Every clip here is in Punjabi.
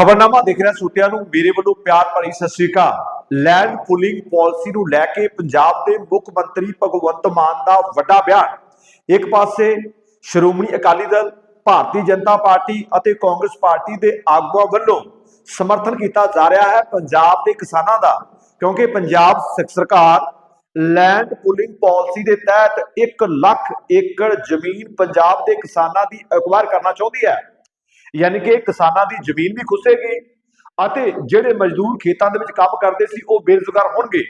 ਖਬਰਨਾਮਾ ਦੇਖ ਰਿਹਾ ਸੂਤਿਆਂ ਨੂੰ। ਮੇਰੇ ਵੱਲੋਂ ਪਿਆਰ ਭਰੀ ਸਤਿ ਸ੍ਰੀ ਅਕਾਲ। ਲੈਂਡ ਪੁਲਿੰਗ ਪਾਲਿਸੀ ਨੂੰ ਲੈ ਕੇ ਪੰਜਾਬ ਦੇ ਮੁੱਖ ਮੰਤਰੀ ਭਗਵੰਤ ਮਾਨ ਦਾ ਵੱਡਾ ਬਿਆਨ। ਇੱਕ ਪਾਸੇ ਸ਼੍ਰੋਮਣੀ ਅਕਾਲੀ ਦਲ, ਭਾਰਤੀ ਜਨਤਾ ਪਾਰਟੀ ਅਤੇ ਕਾਂਗਰਸ ਪਾਰਟੀ ਦੇ ਆਗੂਆਂ ਵੱਲੋਂ ਸਮਰਥਨ ਕੀਤਾ ਜਾ ਰਿਹਾ ਹੈ ਪੰਜਾਬ ਦੇ ਕਿਸਾਨਾਂ ਦਾ, ਕਿਉਂਕਿ ਪੰਜਾਬ ਸਰਕਾਰ ਲੈਂਡ ਪੁਲਿੰਗ ਪਾਲਿਸੀ ਦੇ ਤਹਿਤ 1 ਲੱਖ ਏਕੜ ਜ਼ਮੀਨ ਪੰਜਾਬ ਦੇ ਕਿਸਾਨਾਂ ਦੀ ਅਕਵਾਇਰ ਕਰਨਾ ਚਾਹੁੰਦੀ ਹੈ। ਯਾਨੀ ਕਿ ਕਿਸਾਨਾਂ ਦੀ ਜ਼ਮੀਨ ਵੀ ਖੁੱਸੇਗੀ ਅਤੇ ਜਿਹੜੇ ਮਜ਼ਦੂਰ ਖੇਤਾਂ ਦੇ ਵਿੱਚ ਕੰਮ ਕਰਦੇ ਸੀ, ਉਹ ਬੇਰੁਜ਼ਗਾਰ ਹੋਣਗੇ।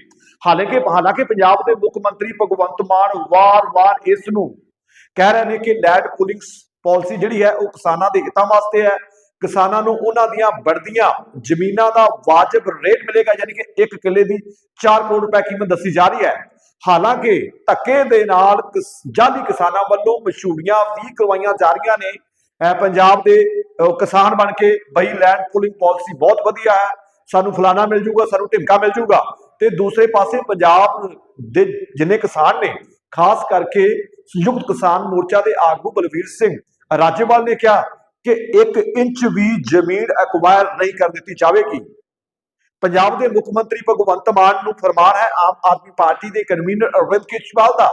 ਹਾਲਾਂਕਿ ਹਾਲਾਂਕਿ ਪੰਜਾਬ ਦੇ ਮੁੱਖ ਮੰਤਰੀ ਭਗਵੰਤ ਮਾਨ ਵਾਰ-ਵਾਰ ਇਸ ਨੂੰ ਕਹਿ ਰਹੇ ਨੇ ਕਿ ਲੈਂਡ ਪੁਲਿੰਗ ਪਾਲਿਸੀ ਜਿਹੜੀ ਹੈ, ਉਹ ਕਿਸਾਨਾਂ ਦੇ ਹਿੱਤਾਂ ਵਾਸਤੇ ਹੈ। ਕਿਸਾਨਾਂ ਨੂੰ ਉਹਨਾਂ ਦੀਆਂ ਵੱਡਦੀਆਂ ਜ਼ਮੀਨਾਂ ਦਾ ਵਾਜਬ ਰੇਟ ਮਿਲੇਗਾ, ਯਾਨੀ ਕਿ 1 ਕਿੱਲੇ ਦੀ 4 ਕਰੋੜ ਰੁਪਏ ਕੀਮਤ ਦੱਸੀ ਜਾ ਰਹੀ ਹੈ। ਹਾਲਾਂਕਿ, ਧੱਕੇ ਦੇ ਨਾਲ ਕਿਸ- ਜਾਲੀ ਕਿਸਾਨਾਂ ਵੱਲੋਂ ਮਸ਼ਹੂਰੀਆਂ ਵੀ ਕਰਵਾਈਆਂ ਜਾ ਰਹੀਆਂ ਨੇ। ਪੰਜਾਬ ਦੇ ਕਿਸਾਨ ਬਣ ਕੇ ਬਈ ਲੈਂਡ ਪੂਲਿੰਗ ਪਾਲਿਸੀ ਬਹੁਤ ਵਧੀਆ ਹੈ। ਸਾਨੂੰ ਫਲਾਣਾ ਮਿਲ ਜੂਗਾ, ਸਾਨੂੰ ਢਿਮਕਾ ਮਿਲ ਜੂਗਾ। ਤੇ ਦੂਸਰੇ ਪਾਸੇ ਪੰਜਾਬ ਦੇ ਜਿੰਨੇ ਕਿਸਾਨ ਨੇ, ਖਾਸ ਕਰਕੇ ਸੰਯੁਕਤ ਕਿਸਾਨ ਮੋਰਚਾ ਦੇ ਆਗੂ ਬਲਵੀਰ ਸਿੰਘ ਰਾਜੇਵਾਲ ਨੇ ਕਿਹਾ ਕਿ 1 ਇੰਚ ਵੀ ਜ਼ਮੀਨ ਐਕਵਾਇਰ ਨਹੀਂ ਕਰ ਦਿੱਤੀ ਜਾਵੇਗੀ। ਪੰਜਾਬ ਦੇ ਮੁੱਖ ਮੰਤਰੀ ਭਗਵੰਤ ਮਾਨ ਨੂੰ ਫਰਮਾਨ ਹੈ, ਆਮ ਆਦਮੀ ਪਾਰਟੀ ਦੇ ਕਨਵੀਨਰ ਅਰਵਿੰਦ ਕੇਜਰੀਵਾਲ ਦਾ।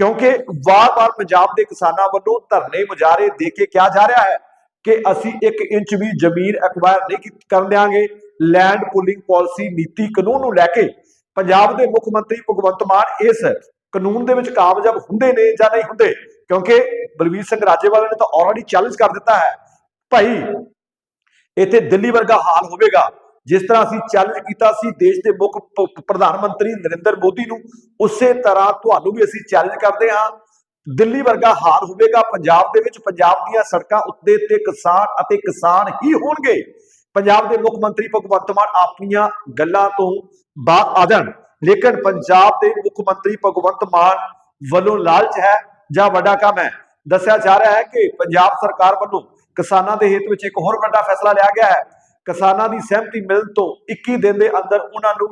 ਕਿਉਂਕਿ ਵਾਰ-ਵਾਰ ਪੰਜਾਬ ਦੇ ਕਿਸਾਨਾਂ ਵੱਲੋਂ ਧਰਨੇ ਮੁਜ਼ਾਹਰੇ ਦੇ ਕੇ ਕਿਹਾ ਜਾ ਰਿਹਾ ਹੈ ਕਿ ਅਸੀਂ 1 ਇੰਚ ਵੀ ਜ਼ਮੀਨ ਐਕਵਾਇਰ ਨਹੀਂ ਕਰਨ ਦਿਆਂਗੇ। ਲੈਂਡ ਪੁਲਿੰਗ ਪਾਲਿਸੀ ਨੀਤੀ ਕਾਨੂੰਨ ਨੂੰ ਲੈ ਕੇ ਪੰਜਾਬ ਦੇ ਮੁੱਖ ਮੰਤਰੀ ਭਗਵੰਤ ਮਾਨ ਇਸ ਕਾਨੂੰਨ ਦੇ ਵਿੱਚ ਕਾਮਯਾਬ ਹੁੰਦੇ ਨੇ ਜਾਂ ਨਹੀਂ ਹੁੰਦੇ, ਕਿਉਂਕਿ ਬਲਵੀਰ ਸਿੰਘ ਰਾਜੇਵਾਲ ਨੇ ਤਾਂ ਆਲਰੇਡੀ ਚੈਲੰਜ ਕਰ ਦਿੱਤਾ ਹੈ। ਭਾਈ, ਇੱਥੇ ਦਿੱਲੀ ਵਰਗਾ ਹਾਲ ਹੋਵੇਗਾ। ਜਿਸ ਤਰ੍ਹਾਂ ਅਸੀਂ ਚੈਲੰਜ ਕੀਤਾ ਸੀ ਦੇਸ਼ ਦੇ ਮੁੱਖ ਪ੍ਰਧਾਨ ਮੰਤਰੀ ਨਰਿੰਦਰ ਮੋਦੀ ਨੂੰ, ਉਸੇ ਤਰ੍ਹਾਂ ਤੁਹਾਨੂੰ ਵੀ ਅਸੀਂ ਚੈਲੰਜ ਕਰਦੇ ਹਾਂ। ਦਿੱਲੀ ਵਰਗਾ ਹਾਲ ਹੋਵੇਗਾ, ਪੰਜਾਬ ਦੇ ਵਿੱਚ ਪੰਜਾਬ ਦੀਆਂ ਸੜਕਾਂ ਉੱਤੇ ਤੇ ਕਿਸਾਨ ਅਤੇ ਕਿਸਾਨ ਹੀ ਹੋਣਗੇ। ਪੰਜਾਬ ਦੇ ਮੁੱਖ ਮੰਤਰੀ ਭਗਵੰਤ ਮਾਨ ਆਪਣੀਆਂ ਗੱਲਾਂ ਤੋਂ ਬਾਅਦ ਆ ਜਾਣ। ਲੇਕਿਨ ਪੰਜਾਬ ਦੇ ਮੁੱਖ ਮੰਤਰੀ ਭਗਵੰਤ ਮਾਨ ਵੱਲੋਂ ਲਾਲਚ ਹੈ ਜਾਂ ਵੱਡਾ ਕੰਮ ਹੈ? ਦੱਸਿਆ ਜਾ ਰਿਹਾ ਹੈ ਕਿ ਪੰਜਾਬ ਸਰਕਾਰ ਵੱਲੋਂ ਕਿਸਾਨਾਂ ਦੇ ਹਿੱਤ ਵਿੱਚ ਇੱਕ ਹੋਰ ਵੱਡਾ ਫੈਸਲਾ ਲਿਆ ਗਿਆ ਹੈ। ਕਿਸਾਨਾਂ ਦੀ ਸਹਿਮਤੀ ਮਿਲਣ ਤੋਂ 21 ਦਿਨ ਦੇ ਅੰਦਰ ਉਹਨਾਂ ਨੂੰ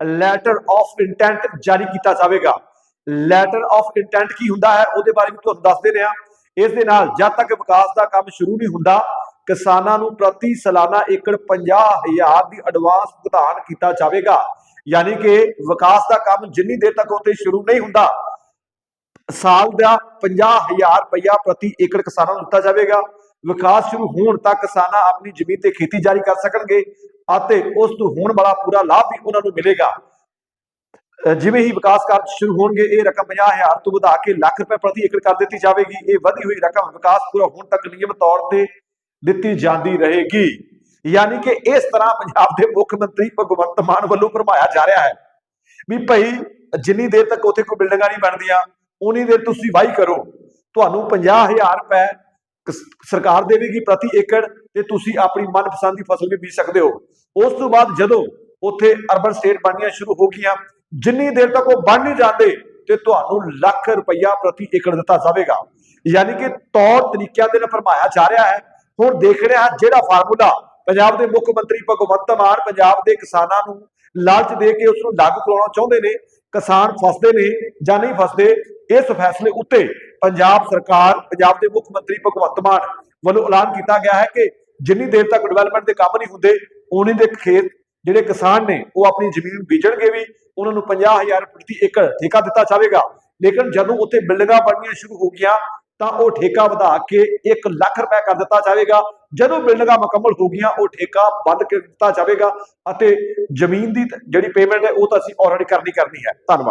ਲੈਟਰ ਆਫ ਇੰਟੈਂਟ ਜਾਰੀ ਕੀਤਾ ਜਾਵੇਗਾ। ਲੈਟਰ ਆਫ ਇੰਟੈਂਟ ਕੀ ਹੁੰਦਾ ਹੈ? ਉਹਦੇ ਬਾਰੇ ਵੀ ਤੁਹਾਨੂੰ ਦੱਸ ਰਿਹਾ ਇਸ ਦੇ ਨਾਲ ਜਦ ਤੱਕ ਵਿਕਾਸ ਦਾ ਕੰਮ ਸ਼ੁਰੂ ਨਹੀਂ ਹੁੰਦਾ, ਕਿਸਾਨਾਂ ਨੂੰ ਪ੍ਰਤੀ ਸਾਲਾਨਾ ਏਕੜ 50000 ਦੀ ਐਡਵਾਂਸ ਭੁਗਤਾਨ ਕੀਤਾ ਜਾਵੇਗਾ। ਯਾਨੀ ਕਿ ਵਿਕਾਸ ਦਾ ਕੰਮ ਜਿੰਨੀ ਦੇਰ ਤੱਕ ਉੱਥੇ ਸ਼ੁਰੂ ਨਹੀਂ ਹੁੰਦਾ, ਸਾਲ ਦਾ 50000 ਰੁਪਇਆ ਪ੍ਰਤੀ ਏਕੜ ਕਿਸਾਨਾਂ ਨੂੰ ਦਿੱਤਾ ਜਾਵੇਗਾ। ਵਿਕਾਸ ਸ਼ੁਰੂ ਹੋਣ ਤੱਕ ਕਿਸਾਨਾਂ ਆਪਣੀ ਜ਼ਮੀਨ ਤੇ ਖੇਤੀ ਜਾਰੀ ਕਰ ਸਕਣਗੇ ਅਤੇ ਉਸ ਤੋਂ ਹੋਣ ਵਾਲਾ ਪੂਰਾ ਲਾਭ ਵੀ ਉਹਨਾਂ ਨੂੰ ਮਿਲੇਗਾ। ਜਿਵੇਂ ਹੀ ਵਿਕਾਸ ਕਾਰਜ ਸ਼ੁਰੂ ਹੋਣਗੇ, ਇਹ ਰਕਮ 50000 ਤੋਂ ਵਧਾ ਕੇ ਲੱਖ ਰੁਪਏ ਪ੍ਰਤੀ ਏਕੜ ਕਰ ਦਿੱਤੀ ਜਾਵੇਗੀ। ਇਹ ਵਧੀ ਹੋਈ ਰਕਮ ਵਿਕਾਸ ਪੂਰਾ ਹੋਣ ਤੱਕ ਨਿਯਮਿਤ ਤੌਰ ਤੇ ਦਿੱਤੀ ਜਾਂਦੀ ਰਹੇਗੀ। ਯਾਨੀ ਕਿ ਇਸ ਤਰ੍ਹਾਂ ਪੰਜਾਬ ਦੇ ਮੁੱਖ ਮੰਤਰੀ ਭਗਵੰਤ ਮਾਨ ਵੱਲੋਂ ਭਰਮਾਇਆ ਜਾ ਰਿਹਾ ਹੈ ਵੀ ਭਾਈ ਜਿੰਨੀ ਦੇਰ ਤੱਕ ਉੱਥੇ ਕੋਈ ਬਿਲਡਿੰਗਾਂ ਨਹੀਂ ਬਣਦੀਆਂ, ਉਨੀ ਦੇਰ ਤੁਸੀਂ ਵਾਹੀ ਕਰੋ। ਤੁਹਾਨੂੰ 50000 ਰੁਪਏ ਸਰਕਾਰ ਦੇਵੇਗੀ ਪ੍ਰਤੀ ਏਕੜ ਤੇ ਤੁਸੀਂ ਆਪਣੀ ਮਨਪਸੰਦ ਦੀ ਫਸਲ ਵੀ ਬੀਜ ਸਕਦੇ ਹੋ। ਉਸ ਤੋਂ ਬਾਅਦ ਜਦੋਂ ਉੱਥੇ ਅਰਬਨ ਸਟੇਟ ਬਣਨੀਆਂ ਸ਼ੁਰੂ ਹੋ ਗਈਆਂ, ਜਿੰਨੀ ਦੇਰ ਤੱਕ ਉਹ ਬਣ ਨਹੀਂ ਜਾਂਦੇ ਤੇ ਤੁਹਾਨੂੰ ਲੱਖ ਰੁਪਈਆ ਪ੍ਰਤੀ ਏਕੜ ਦਿੱਤਾ ਜਾਵੇਗਾ। ਯਾਨੀ ਕਿ ਤੌਰ ਤਰੀਕਿਆਂ ਦੇ ਨਾਲ ਫਰਮਾਇਆ ਜਾ ਰਿਹਾ ਹੈ। ਹੁਣ ਦੇਖ ਰਿਹਾ ਜਿਹੜਾ ਫਾਰਮੂਲਾ ਪੰਜਾਬ ਦੇ ਮੁੱਖ ਮੰਤਰੀ ਭਗਵੰਤ ਮਾਨ, ਪੰਜਾਬ ਦੇ ਕਿਸਾਨਾਂ ਨੂੰ ਲਾਲਚ ਦੇ ਕੇ ਉਸ ਨੂੰ ਲਾਗੂ ਕਰਾਉਣਾ ਚਾਹੁੰਦੇ ਨੇ, ਕਿਸਾਨ ਫਸਦੇ ਨੇ ਜਾਂ ਨਹੀਂ ਫਸਦੇ, ਇਸ ਫੈਸਲੇ ਉੱਤੇ ਪੰਜਾਬ ਸਰਕਾਰ, ਪੰਜਾਬ ਦੇ ਮੁੱਖ ਮੰਤਰੀ ਭਗਵੰਤ ਮਾਨ ਵੱਲੋਂ ਐਲਾਨ ਕੀਤਾ ਗਿਆ ਹੈ ਕਿ ਜਿੰਨੀ ਦੇਰ ਤੱਕ ਡਿਵੈਲਪਮੈਂਟ ਦੇ ਕੰਮ ਨਹੀਂ ਹੁੰਦੇ ਉਨੀ ਦੇ ਖੇਤ ਜਿਹੜੇ ਕਿਸਾਨ ਨੇ, ਉਹ ਆਪਣੀ ਜ਼ਮੀਨ ਬੀਜਣਗੇ ਵੀ, ਉਹਨਾਂ ਨੂੰ 50000 ਪ੍ਰਤੀ ਏਕੜ ਠੇਕਾ ਦਿੱਤਾ ਜਾਵੇਗਾ। ਲੇਕਿਨ ਜਦੋਂ ਉੱਥੇ ਬਿਲਡਿੰਗਾਂ ਬਣਨੀਆਂ ਸ਼ੁਰੂ ਹੋ ਗਈਆਂ ਤਾਂ ਉਹ ਠੇਕਾ ਵਧਾ ਕੇ 1 ਲੱਖ ਰੁਪਏ ਕਰ ਦਿੱਤਾ ਜਾਵੇਗਾ। ਜਦੋਂ ਬਿਲਡਿੰਗਾਂ ਮੁਕੰਮਲ ਹੋ ਗਈਆਂ, ਉਹ ਠੇਕਾ ਬੰਦ ਕਰ ਦਿੱਤਾ ਜਾਵੇਗਾ ਅਤੇ ਜ਼ਮੀਨ ਦੀ ਜਿਹੜੀ ਪੇਮੈਂਟ ਹੈ, ਉਹ ਤਾਂ ਅਸੀਂ ਆਲਰੇਡੀ ਕਰਨੀ ਕਰਨੀ ਹੈ। ਧੰਨਵਾਦ।